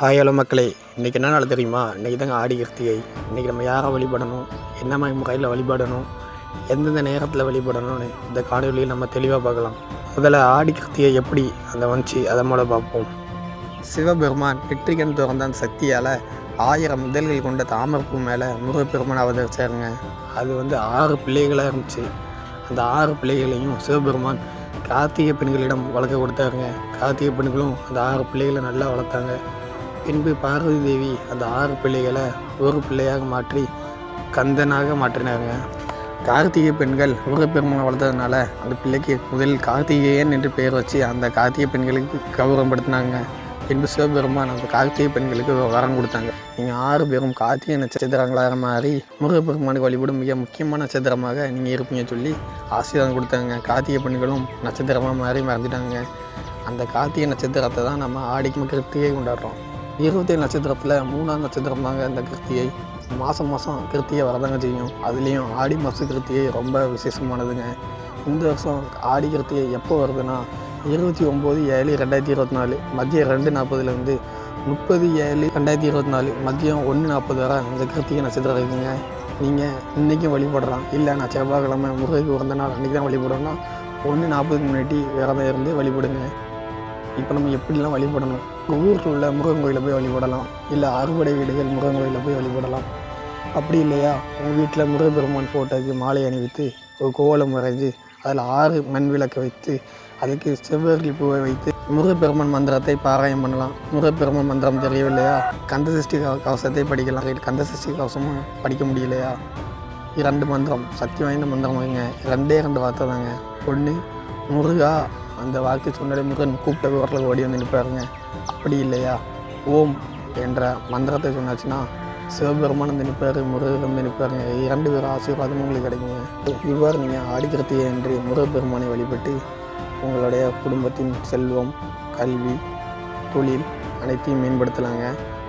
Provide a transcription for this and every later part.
Hi hello மக்களே. இன்றைக்கி என்ன நாள் தெரியுமா? இன்றைக்கி தாங்க ஆடி கிருத்திகை. இன்றைக்கி நம்ம யாரை வழிபடணும்? என்ன மாதிரி முறையில் வழிபடணும்? எந்தெந்த நேரத்தில் வழிபடணும்னு இந்த காணொலியில் நம்ம தெளிவாக பார்க்கலாம். முதல்ல ஆடி கிருத்திகை எப்படி அந்த வந்துச்சு? அதை மூலம் பார்ப்போம். சிவபெருமான் வெற்றிகன் திறந்தான் சக்தியால் ஆயிரம் முதல்கள் கொண்ட தாமரப்பு மேலே முருகப்பெருமான் அவதரிச்சாருங்க. அது வந்து ஆறு பிள்ளைகளாக இருந்துச்சு. அந்த ஆறு பிள்ளைகளையும் சிவபெருமான் கார்த்திகை பெண்களிடம் வளர்க்க கொடுத்தாருங்க. கார்த்திகை பெண்களும் அந்த ஆறு பிள்ளைகளை நல்லா வளர்த்தாங்க. பின்பு பார்வதி தேவி அந்த ஆறு பிள்ளைகளை ஒரு பிள்ளையாக மாற்றி கந்தனாக மாற்றினாங்க கார்த்திகை பெண்கள் முருகப்பெருமானை வளர்த்ததுனால அந்த பிள்ளைக்கு முதலில் கார்த்திகேயன் என்று பெயர் வச்சு அந்த கார்த்திகை பெண்களுக்கு கௌரவப்படுத்தினாங்க பின்பு சிவபெருமான் அந்த கார்த்திகை பெண்களுக்கு வரம் கொடுத்தாங்க. நீங்கள் ஆறு பேரும் கார்த்திகை நட்சத்திரங்களாக மாறி முருகப்பெருமானுக்கு வழிபடும் மிக முக்கியமான நட்சத்திரமாக நீங்கள் இருப்பீங்க சொல்லி ஆசீர்வாதம் கொடுத்தாங்க. கார்த்திகை பெண்களும் நட்சத்திரமாக மாறி மறந்துட்டாங்க. அந்த கார்த்திகை நட்சத்திரத்தை தான் நம்ம ஆடிக்கு கிருத்திகை கொண்டாடுறோம். இருபத்தேழு நட்சத்திரத்தில் மூணாம் நட்சத்திரம் தாங்க இந்த கிருத்தியை. மாதம் மாதம் கிருத்தியை வரதாங்க செய்யும். அதுலேயும் ஆடி மாத கிருத்தியை ரொம்ப விசேஷமானதுங்க. இந்த வருஷம் ஆடி கிருத்தியை எப்போ வருதுன்னா இருபத்தி ஒம்பது ஏழு ரெண்டாயிரத்தி இருபத்தி நாலு மதியம் ரெண்டு நாற்பதுலேருந்து முப்பது ஏழு ரெண்டாயிரத்தி இருபத்தி நாலு மதியம் ஒன்று நாற்பது வரை இந்த கிருத்திகை நட்சத்திரம் இருக்குங்க நீங்கள் இன்றைக்கும் வழிபடலாம். இல்லை நான் செவ்வாய்க்கிழமை முருகைக்கு உறந்த நாள் அன்றைக்கி தான் வழிபடணும்னா ஒன்று நாற்பதுக்கு முன்னாடி விரதம் இருந்து வழிபடுங்க. இப்போ நம்ம எப்படிலாம் வழிபடணும்? ஊரில் உள்ள முருகன் கோயிலில் போய் வழிபடலாம். இல்லை அறுவடை வீடுகள் முருகன் கோயிலில் போய் வழிபடலாம். அப்படி இல்லையா? உங்கள் வீட்டில் முருகப்பெருமான் ஃபோட்டோக்கு மாலை அணிவித்து ஒரு கோலம் வரைஞ்சி அதில் ஆறு மண் விளக்கு வைத்து அதுக்கு செவ்வரளி பூவை வைத்து முருகப்பெருமன் மந்திரத்தை பாராயம் பண்ணலாம். முருகப்பெருமன் மந்திரம் தெரியவில்லையா கந்த சஷ்டி கவசத்தை படிக்கலாம். கந்த சஷ்டி கவசமும் படிக்க முடியலையா? இரண்டு மந்திரம். சக்தி வாய்ந்த மந்திரம் வைங்க. ரெண்டே ரெண்டு வார்த்தை தாங்க. ஒன்று முருகா அந்த வாக்கு சொன்னாலே முருகன் கூப்பிட்ட விவரத்தில் ஓடி வந்து நிற்பாருங்க. அப்படி இல்லையா? ஓம் என்ற மந்திரத்தை சொன்னாச்சுன்னா சிவபெருமான் வந்து நிற்பார் முருகன் வந்து நிற்பாருங்க. இரண்டு பேரும் ஆசீர்வாதமும் உங்களுக்கு கிடைக்குங்க. இவ்வாறு நீங்கள் ஆடிக்கிறதையே என்று முருகப்பெருமானை வழிபட்டு உங்களுடைய குடும்பத்தின் செல்வம் கல்வி தொழில் அனைத்தையும் மேம்படுத்தலாங்க.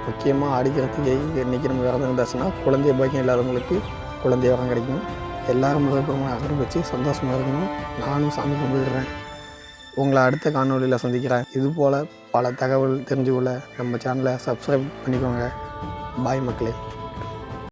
முக்கியமாக ஆடிக்கிறதுக்கு இன்றைக்கி நம்ம விரதம் இருந்தாச்சுன்னா குழந்தை பாக்கியம் இல்லாதவங்களுக்கு குழந்தை வரம் கிடைக்கும். எல்லாரும் முருகப்பெருமானை அகரம் வச்சு சந்தோஷமாக இருக்கணும். நானும் சாமி கும்பிடுறேன். உங்களை அடுத்த காணொளியில் சந்திக்கிறேன். இது போல் பல தகவல் தெரிஞ்சுக்கொள்ள நம்ம சேனலை சப்ஸ்கிரைப் பண்ணிக்கோங்க. பாய் மக்களே.